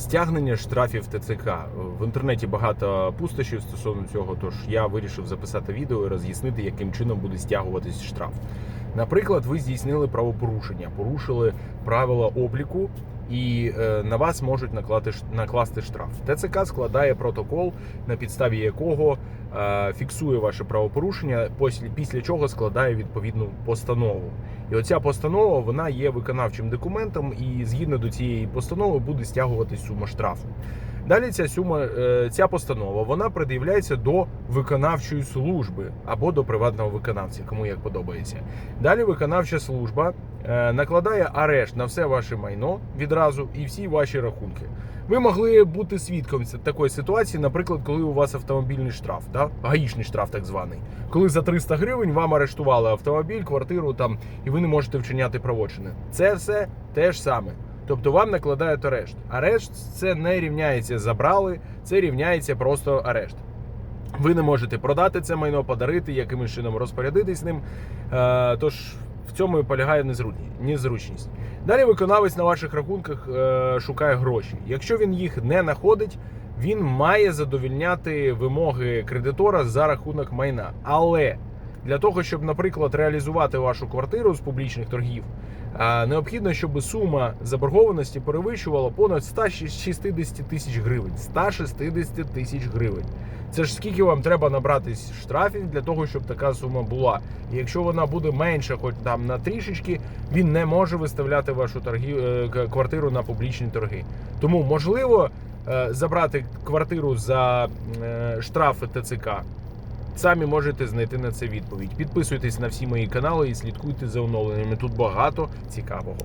Стягнення штрафів ТЦК в інтернеті багато пустощів стосовно цього. Тож я вирішив записати відео і роз'яснити, яким чином буде стягуватись штраф. Наприклад, ви здійснили правопорушення, порушили правила обліку, і е, на вас можуть наклати накласти штраф. ТЦК складає протокол, на підставі якого е, фіксує ваше правопорушення, після чого складає відповідну постанову. І оця постанова вона є виконавчим документом, і згідно до цієї постанови буде стягуватись сума штрафу. Далі ця сума, е, ця постанова вона пред'являється до виконавчої служби або до приватного виконавця, кому як подобається. Далі виконавча служба е, накладає арешт на все ваше майно відразу і всі ваші рахунки. Ви могли бути свідком такої ситуації, наприклад, коли у вас автомобільний штраф, да? гаїчний штраф, так званий, коли за 300 гривень вам арештували автомобіль, квартиру там, і ви не можете вчиняти правочини. Це все те ж саме. Тобто вам накладають арешт. Арешт це не рівняється забрали, це рівняється просто арешт. Ви не можете продати це майно, подарити, якимось чином розпорядитись ним. Е, тож в цьому і полягає незручність. Далі виконавець на ваших рахунках е, шукає гроші. Якщо він їх не знаходить, він має задовільняти вимоги кредитора за рахунок майна. Але для того, щоб, наприклад, реалізувати вашу квартиру з публічних торгів, е, необхідно, щоб сума заборгованості перевищувала понад 160 тисяч гривень. 160 тисяч гривень. Це ж скільки вам треба набратись штрафів для того, щоб така сума була. І якщо вона буде менша, хоч там на трішечки, він не може виставляти вашу торгів... е, квартиру на публічні торги. Тому можливо е, забрати квартиру за штрафи ТЦК. Самі можете знайти на це відповідь. Підписуйтесь на всі мої канали і слідкуйте за оновленнями. Тут багато цікавого.